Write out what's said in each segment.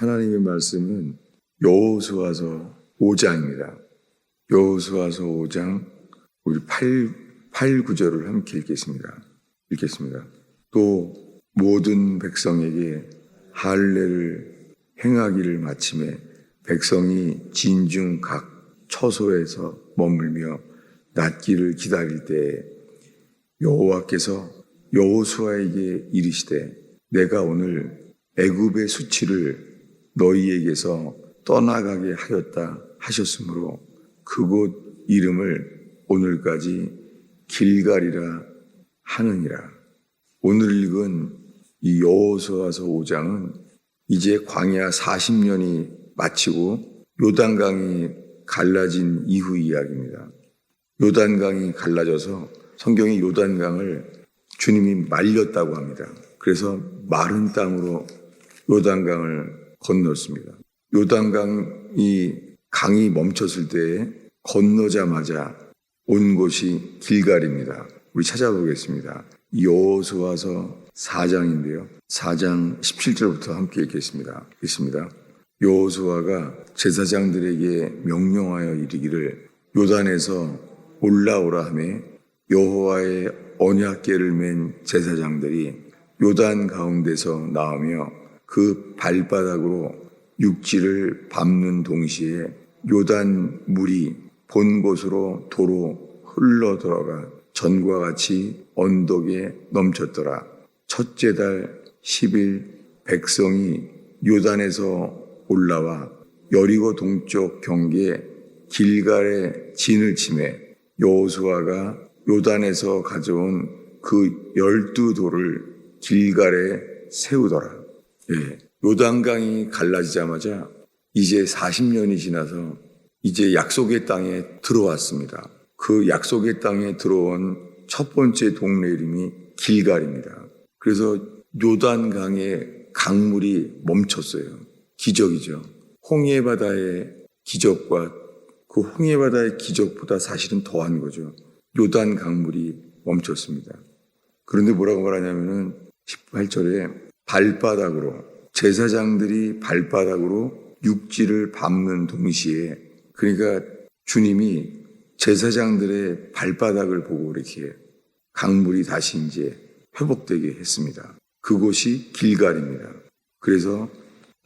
하나님의 말씀은 여호수아서 5장입니다. 여호수아서 5장 우리 8, 8 9절을 함께 읽겠습니다. 읽겠습니다. 또 모든 백성에게 할례를 행하기를 마침에 백성이 진중 각 처소에서 머물며 낫기를 기다릴 때 여호와께서 여호수아에게 이르시되 내가 오늘 애굽의 수치를 너희에게서 떠나가게 하였다 하셨으므로 그곳 이름을 오늘까지 길갈이라 하느니라. 오늘 읽은 이 여호수아서 5장은 이제 광야 40년이 마치고 요단강이 갈라진 이후 이야기입니다. 요단강이 갈라져서 성경이 요단강을 주님이 말렸다고 합니다. 그래서 마른 땅으로 요단강을 건넜습니다. 요단강이 강이 멈췄을 때에 건너자마자 온 곳이 길갈입니다. 우리 찾아보겠습니다. 여호수아서 4장인데요. 4장 17절부터 함께 읽겠습니다. 읽습니다. 여호수아가 제사장들에게 명령하여 이르기를 요단에서 올라오라 하매 여호와의 언약궤를 맨 제사장들이 요단 가운데서 나오며 그 발바닥으로 육지를 밟는 동시에 요단 물이 본 곳으로 도로 흘러 들어가 전과 같이 언덕에 넘쳤더라. 첫째 달 10일 백성이 요단에서 올라와 여리고 동쪽 경계 길갈에 진을 치매 여호수아가 요단에서 가져온 그 열두 돌을 길갈에 세우더라. 예. 요단강이 갈라지자마자 이제 40년이 지나서 이제 약속의 땅에 들어왔습니다. 그 약속의 땅에 들어온 첫 번째 동네 이름이 길갈입니다. 그래서 요단강의 강물이 멈췄어요. 기적이죠. 홍해 바다의 기적과 그 홍해 바다의 기적보다 사실은 더한 거죠. 요단 강물이 멈췄습니다. 그런데 뭐라고 말하냐면은 18절에 발바닥으로 제사장들이 발바닥으로 육지를 밟는 동시에 그러니까 주님이 제사장들의 발바닥을 보고 이렇게 강물이 다시 이제 회복되게 했습니다. 그곳이 길갈입니다. 그래서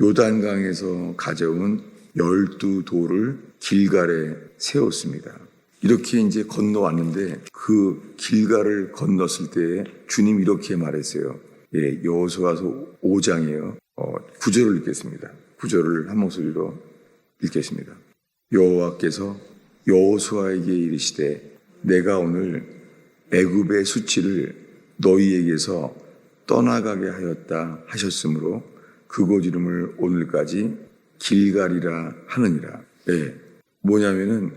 요단강에서 가져온 열두 돌을 길갈에 세웠습니다. 이렇게 이제 건너왔는데 그 길갈을 건넜을 때 주님 이렇게 말했어요. 예, 여호수아서 5장이에요. 어, 9절을 읽겠습니다. 9절을 한 목소리로 읽겠습니다. 여호와께서 여호수아에게 이르시되 내가 오늘 애굽의 수치를 너희에게서 떠나가게 하였다 하셨으므로 그곳 이름을 오늘까지 길갈이라 하느니라. 예. 뭐냐면은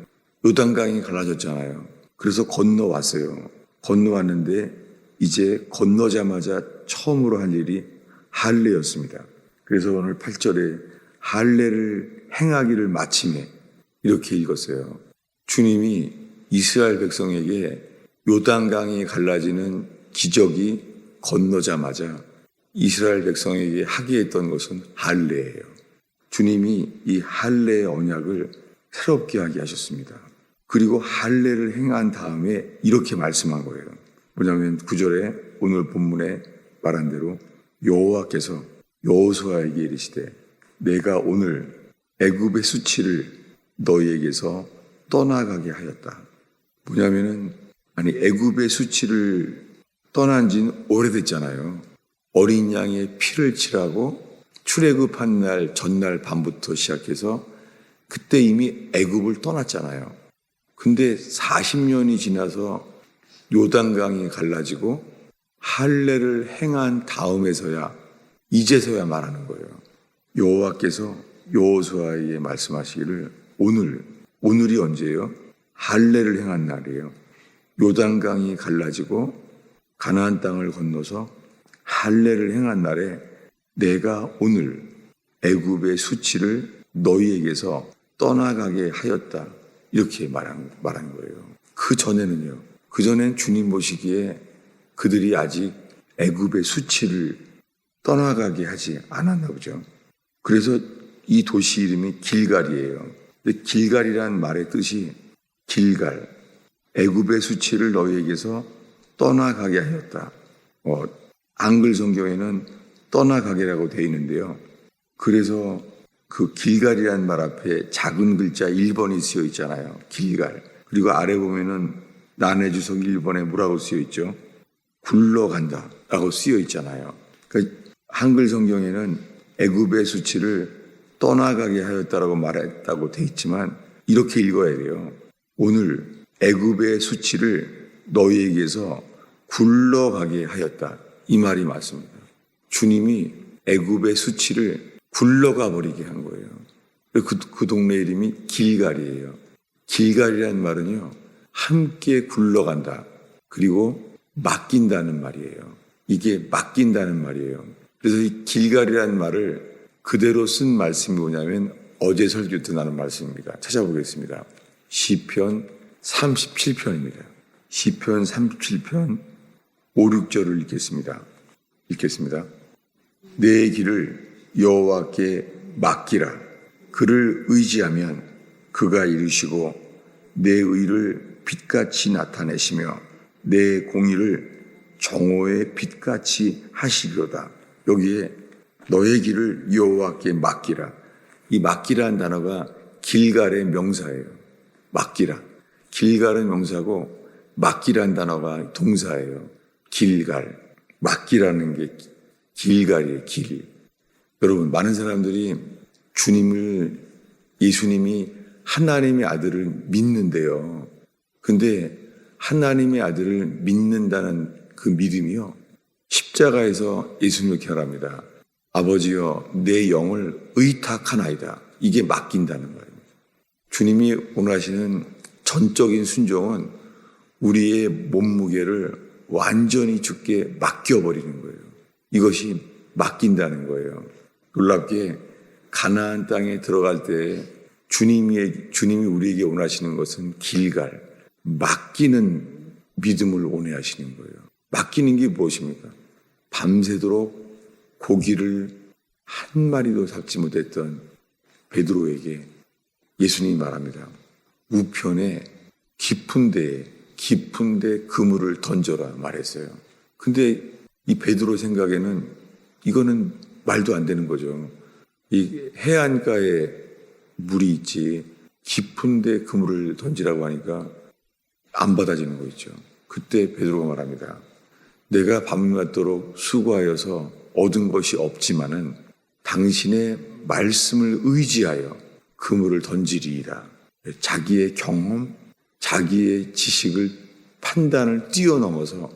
요단강이 갈라졌잖아요. 그래서 건너왔어요. 건너왔는데 이제 건너자마자 처음으로 한 일이 할례였습니다. 그래서 오늘 8절에 할례를 행하기를 마침에 이렇게 읽었어요. 주님이 이스라엘 백성에게 요단강이 갈라지는 기적이 건너자마자 이스라엘 백성에게 하게 했던 것은 할례예요. 주님이 이 할례의 언약을 새롭게 하게 하셨습니다. 그리고 할례를 행한 다음에 이렇게 말씀한 거예요. 뭐냐면 구절에 오늘 본문에 말한 대로 여호와께서 여호수아에게 이르시되 내가 오늘 애굽의 수치를 너희에게서 떠나가게 하였다. 뭐냐면은 아니 애굽의 수치를 떠난 지는 오래됐잖아요. 어린 양의 피를 칠하고 출애굽한 날 전날 밤부터 시작해서 그때 이미 애굽을 떠났잖아요. 근데 40년이 지나서 요단강이 갈라지고 할례를 행한 다음에서야 이제서야 말하는 거예요. 여호와께서 여호수아에게 말씀하시기를 오늘 오늘이 언제예요? 할례를 행한 날이에요. 요단강이 갈라지고 가나안 땅을 건너서 할례를 행한 날에 내가 오늘 애굽의 수치를 너희에게서 떠나가게 하였다. 이렇게 말한, 말한 거예요. 그 전에는요. 그 전엔 주님 보시기에 그들이 아직 애굽의 수치를 떠나가게 하지 않았나 보죠. 그래서 이 도시 이름이 길갈이에요. 근데 길갈이란 말의 뜻이 길갈, 애굽의 수치를 너희에게서 떠나가게 하였다. 어, 한글 성경에는 떠나가게라고 되어 있는데요. 그래서 그 길갈이란 말 앞에 작은 글자 1번이 쓰여 있잖아요. 길갈. 그리고 아래 보면은 난해 주석 1번에 뭐라고 쓰여 있죠? 굴러간다 라고 쓰여 있잖아요. 그러니까 한글 성경에는 애굽의 수치를 떠나가게 하였다라고 말했다고 돼 있지만 이렇게 읽어야 돼요. 오늘 애굽의 수치를 너희에게서 굴러가게 하였다. 이 말이 맞습니다. 주님이 애굽의 수치를 굴러가 버리게 한 거예요. 그, 그 동네 이름이 길갈이에요. 길갈이라는 말은요, 함께 굴러간다. 그리고 맡긴다는 말이에요. 이게 맡긴다는 말이에요. 그래서 이 길갈이라는 말을 그대로 쓴 말씀이 뭐냐면 어제 설교 때 나는 말씀입니다. 찾아보겠습니다. 시편 37편입니다. 시편 37편 5, 6절을 읽겠습니다. 읽겠습니다. 내 길을 여호와께 맡기라. 그를 의지하면 그가 이루시고 내 의를 빛같이 나타내시며 내 공의를 정오의 빛같이 하시리로다. 여기에 너의 길을 여호와께 맡기라. 이 맡기라는 단어가 길갈의 명사예요. 맡기라. 길갈은 명사고 맡기라는 단어가 동사예요. 길갈. 맡기라는 게 길갈이에요. 길. 여러분 많은 사람들이 주님을 예수님이 하나님의 아들을 믿는데요. 근데 하나님의 아들을 믿는다는 그 믿음이요. 십자가에서 예수님을 결합니다. 아버지여 내 영을 의탁하나이다. 이게 맡긴다는 말입니다. 주님이 원하시는 전적인 순종은 우리의 몸무게를 완전히 죽게 맡겨버리는 거예요. 이것이 맡긴다는 거예요. 놀랍게 가나안 땅에 들어갈 때 주님이 주님이 우리에게 원하시는 것은 길갈 맡기는 믿음을 원해하시는 거예요. 맡기는 게 무엇입니까? 밤새도록 고기를 한 마리도 잡지 못했던 베드로에게 예수님이 말합니다. 우편에 깊은 데에 깊은 데 그물을 던져라 말했어요. 근데 이 베드로 생각에는 이거는 말도 안 되는 거죠. 이 해안가에 물이 있지 깊은 데 그물을 던지라고 하니까 안 받아지는 거 있죠. 그때 베드로가 말합니다. 내가 밤낮도록 수고하여서 얻은 것이 없지만은 당신의 말씀을 의지하여 그물을 던지리이다. 자기의 경험, 자기의 지식을 판단을 뛰어넘어서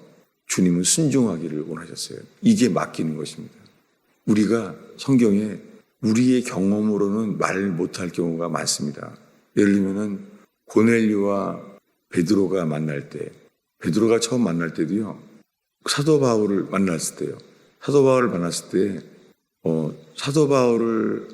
주님은 순종하기를 원하셨어요. 이게 맡기는 것입니다. 우리가 성경에 우리의 경험으로는 말 못할 경우가 많습니다. 예를 들면은 고넬류와 베드로가 만날 때, 베드로가 처음 만날 때도요, 사도 바울을 만났을 때요. 사도 바울을 만났을 때, 어, 사도 바울을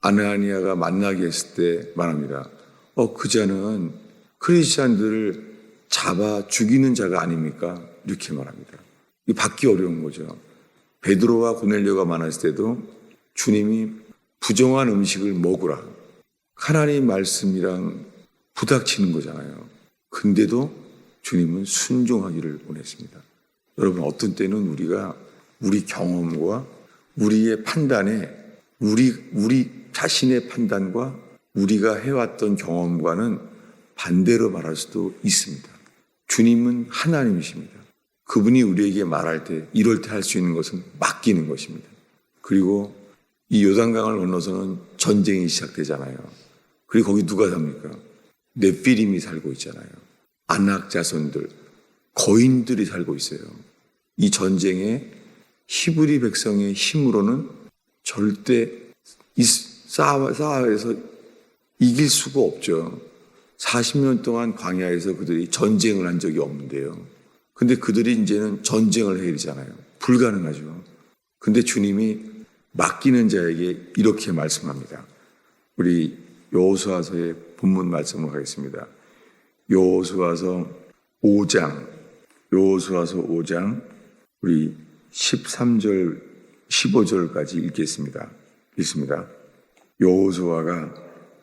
아나니아가 만나게 했을 때 말합니다. 어, 그 자는 크리스찬들을 잡아 죽이는 자가 아닙니까? 이렇게 말합니다. 이 받기 어려운 거죠. 베드로와 고넬료가 만났을 때도 주님이 부정한 음식을 먹으라. 하나님 말씀이랑 부닥치는 거잖아요. 근데도 주님은 순종하기를 원했습니다. 여러분, 어떤 때는 우리가 우리 경험과 우리의 판단에 우리, 우리 자신의 판단과 우리가 해왔던 경험과는 반대로 말할 수도 있습니다. 주님은 하나님이십니다. 그분이 우리에게 말할 때, 이럴 때 할 수 있는 것은 맡기는 것입니다. 그리고 이 요단강을 건너서는 전쟁이 시작되잖아요. 그리고 거기 누가 삽니까? 네피림이 살고 있잖아요. 안악 자손들, 거인들이 살고 있어요. 이 전쟁에 히브리 백성의 힘으로는 절대 싸워서 이길 수가 없죠. 40년 동안 광야에서 그들이 전쟁을 한 적이 없는데요. 근데 그들이 이제는 전쟁을 해야 되잖아요. 불가능하죠. 근데 주님이 맡기는 자에게 이렇게 말씀합니다. 우리 여호수아서의 본문 말씀을 하겠습니다. 여호수아서 5장, 여호수아서 5장 우리 13절, 15절까지 읽겠습니다. 읽습니다. 여호수아가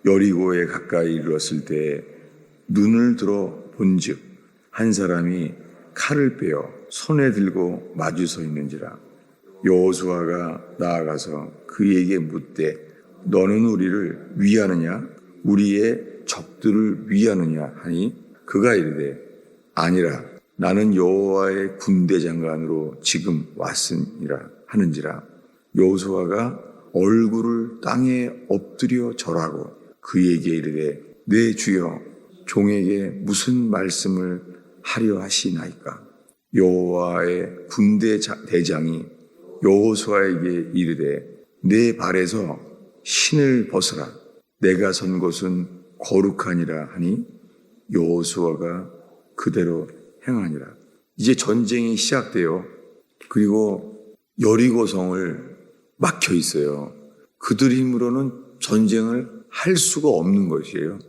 여리고에 가까이 이르렀을 때 눈을 들어 본즉 한 사람이 칼을 빼어 손에 들고 마주 서 있는지라 여호수아가 나아가서 그에게 묻되 너는 우리를 위하느냐 우리의 적들을 위하느냐 하니 그가 이르되 아니라 나는 여호와의 군대 장관으로 지금 왔으니라 하는지라. 여호수아가 얼굴을 땅에 엎드려 절하고 그에게 이르되 내 주여 종에게 무슨 말씀을 하려 하시나이까? 여호와의 군대 자- 대장이 여호수아에게 이르되 내 발에서 신을 벗어라. 내가 선 곳은 거룩하니라 하니 여호수아가 그대로 행하니라. 이제 전쟁이 시작돼요 그리고 여리고성을 막혀 있어요. 그들 힘으로는 전쟁을 할 수가 없는 것이에요.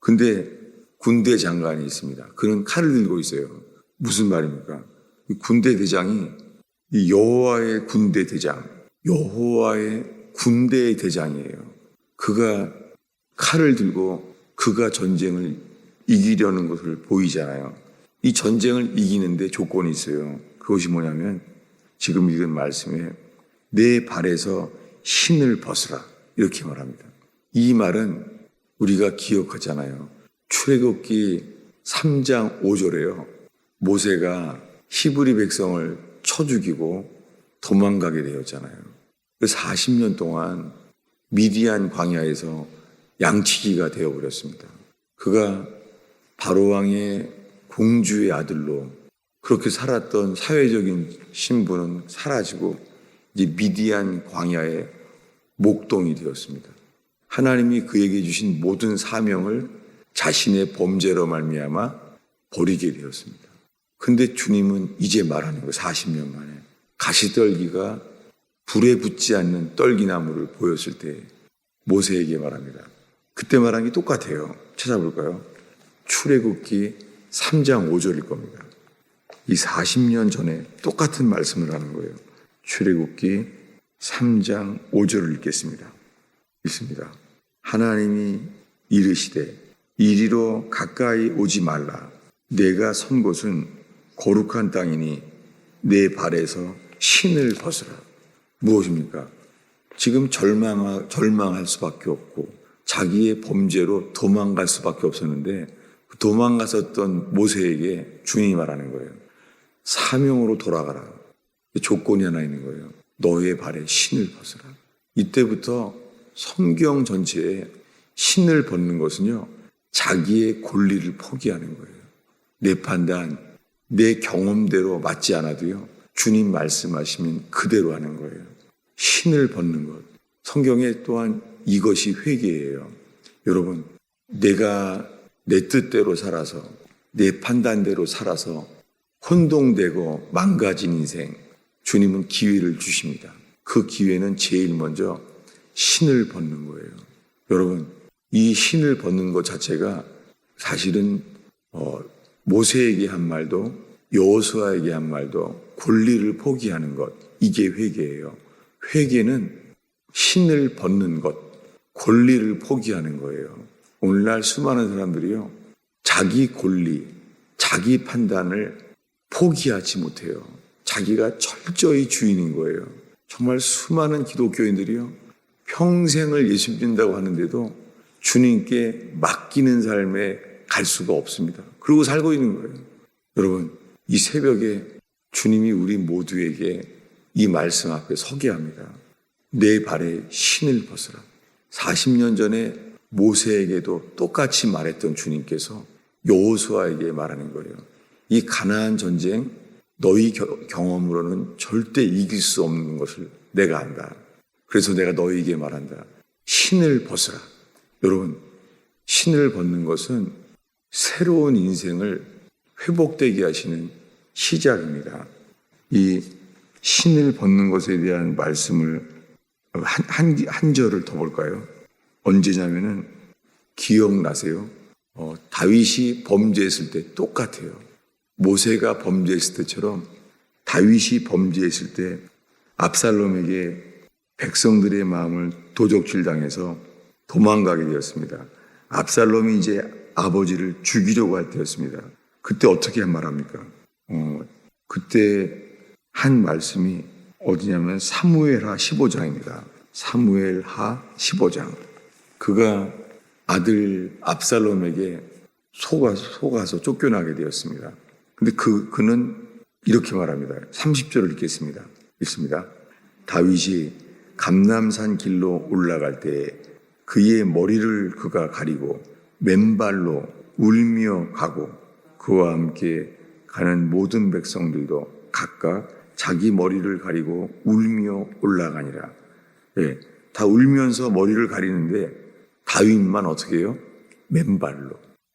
근데 군대 장관이 있습니다. 그는 칼을 들고 있어요. 무슨 말입니까? 이 군대 대장이 이 여호와의 군대 대장, 여호와의 군대의 대장이에요. 그가 칼을 들고 그가 전쟁을 이기려는 것을 보이잖아요. 이 전쟁을 이기는데 조건이 있어요. 그것이 뭐냐면 지금 읽은 말씀에 내 발에서 신을 벗으라 이렇게 말합니다. 이 말은 우리가 기억하잖아요. 출애굽기 3장 5절에요. 모세가 히브리 백성을 쳐 죽이고 도망가게 되었잖아요. 40년 동안 미디안 광야에서 양치기가 되어버렸습니다. 그가 바로왕의 공주의 아들로 그렇게 살았던 사회적인 신분은 사라지고 이제 미디안 광야의 목동이 되었습니다. 하나님이 그에게 주신 모든 사명을 자신의 범죄로 말미암아 버리게 되었습니다. 근데 주님은 이제 말하는 거예요. 40년 만에. 가시떨기가 불에 붙지 않는 떨기나무를 보였을 때 모세에게 말합니다. 그때 말한 게 똑같아요. 찾아볼까요? 출애굽기 3장 5절일 겁니다. 이 40년 전에 똑같은 말씀을 하는 거예요. 출애굽기 3장 5절을 읽겠습니다. 읽습니다. 하나님이 이르시되 이리로 가까이 오지 말라. 내가 선 곳은 거룩한 땅이니 내 발에서 신을 벗으라. 무엇입니까? 지금 절망하, 절망할 수밖에 없고 자기의 범죄로 도망갈 수밖에 없었는데 그 도망갔었던 모세에게 주님이 말하는 거예요. 사명으로 돌아가라. 조건이 하나 있는 거예요. 너의 발에 신을 벗으라. 이때부터 성경 전체에 신을 벗는 것은요, 자기의 권리를 포기하는 거예요. 내 판단, 내 경험대로 맞지 않아도요, 주님 말씀하시면 그대로 하는 거예요. 신을 벗는 것. 성경에 또한 이것이 회개예요. 여러분, 내가 내 뜻대로 살아서, 내 판단대로 살아서 혼동되고 망가진 인생, 주님은 기회를 주십니다. 그 기회는 제일 먼저 신을 벗는 거예요. 여러분, 이 신을 벗는 것 자체가 사실은 어, 모세에게 한 말도 여호수아에게 한 말도 권리를 포기하는 것 이게 회개예요. 회개는 신을 벗는 것, 권리를 포기하는 거예요. 오늘날 수많은 사람들이요 자기 권리, 자기 판단을 포기하지 못해요. 자기가 철저히 주인인 거예요. 정말 수많은 기독교인들이요 평생을 예수 믿는다고 하는데도 주님께 맡기는 삶에 갈 수가 없습니다. 그러고 살고 있는 거예요. 여러분, 이 새벽에 주님이 우리 모두에게 이 말씀 앞에 서게 합니다. 내 발에 신을 벗으라. 40년 전에 모세에게도 똑같이 말했던 주님께서 여호수아에게 말하는 거예요. 이 가나안 전쟁 너희 경험으로는 절대 이길 수 없는 것을 내가 안다. 그래서 내가 너희에게 말한다. 신을 벗으라. 여러분, 신을 벗는 것은 새로운 인생을 회복되게 하시는 시작입니다. 이 신을 벗는 것에 대한 말씀을 한, 한, 한 절을 더 볼까요? 언제냐면은 기억나세요? 어, 다윗이 범죄했을 때 똑같아요. 모세가 범죄했을 때처럼 다윗이 범죄했을 때 압살롬에게 백성들의 마음을 도적질 당해서 도망가게 되었습니다. 압살롬이 이제 아버지를 죽이려고 할 때였습니다. 그때 어떻게 말합니까? 어, 그때 한 말씀이 어디냐면 사무엘하 15장입니다. 사무엘하 15장. 그가 아들 압살롬에게 속아, 속아서 쫓겨나게 되었습니다. 근데 그, 그는 이렇게 말합니다. 30절을 읽겠습니다. 읽습니다. 다윗이 감남산 길로 올라갈 때 그의 머리를 그가 가리고 맨발로 울며 가고 그와 함께 가는 모든 백성들도 각각 자기 머리를 가리고 울며 올라가니라. 예, 다 울면서 머리를 가리는데 다윗만 어떻게 해요? 맨발로.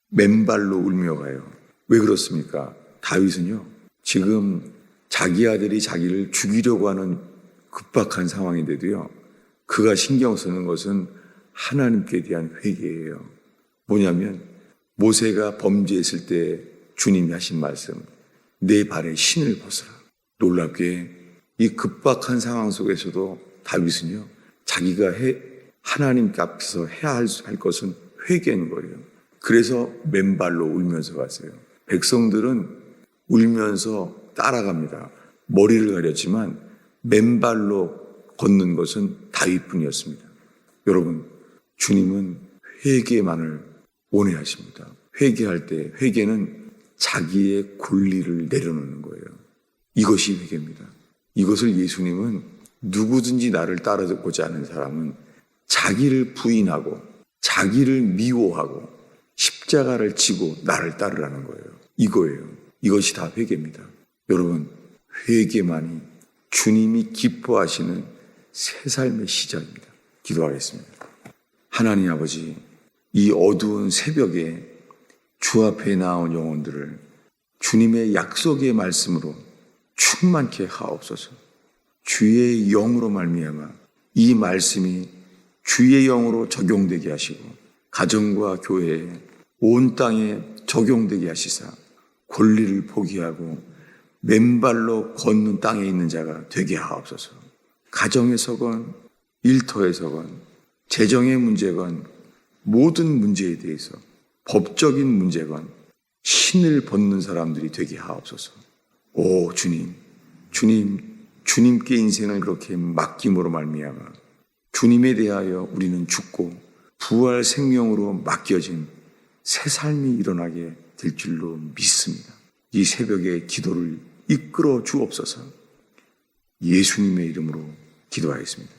맨발로 울며 가요. 왜 그렇습니까? 다윗은요, 지금 자기 아들이 자기를 죽이려고 하는 급박한 상황인데도요, 그가 신경 쓰는 것은 하나님께 대한 회개예요. 뭐냐면, 모세가 범죄했을 때 주님이 하신 말씀, 내 발에 신을 벗어라. 놀랍게 이 급박한 상황 속에서도 다윗은요, 자기가 해, 하나님 앞에서 해야 할, 할 것은 회개인 거예요. 그래서 맨발로 울면서 갔어요. 백성들은 울면서 따라갑니다. 머리를 가렸지만 맨발로 걷는 것은 다윗뿐이었습니다. 여러분, 주님은 회개만을 원해 하십니다. 회개할 때 회개는 자기의 권리를 내려놓는 거예요. 이것이 회개입니다. 이것을 예수님은 누구든지 나를 따르고자 하는 사람은 자기를 부인하고 자기를 미워하고 십자가를 지고 나를 따르라는 거예요. 이거예요. 이것이 다 회개입니다. 여러분, 회개만이 주님이 기뻐하시는 새 삶의 시작입니다. 기도하겠습니다. 하나님 아버지, 이 어두운 새벽에 주 앞에 나온 영혼들을 주님의 약속의 말씀으로 충만케 하옵소서. 주의 영으로 말미암아 이 말씀이 주의 영으로 적용되게 하시고 가정과 교회에 온 땅에 적용되게 하시사 권리를 포기하고 맨발로 걷는 땅에 있는 자가 되게 하옵소서. 가정에서건 일터에서건 재정의 문제건 모든 문제에 대해서 법적인 문제건 신을 벗는 사람들이 되게 하옵소서. 오 주님, 주님, 주님께 인생을 그렇게 맡김으로 말미암아 주님에 대하여 우리는 죽고 부활 생명으로 맡겨진 새 삶이 일어나게 될 줄로 믿습니다. 이 새벽에 기도를 이끌어 주옵소서. 예수님의 이름으로 기도하겠습니다.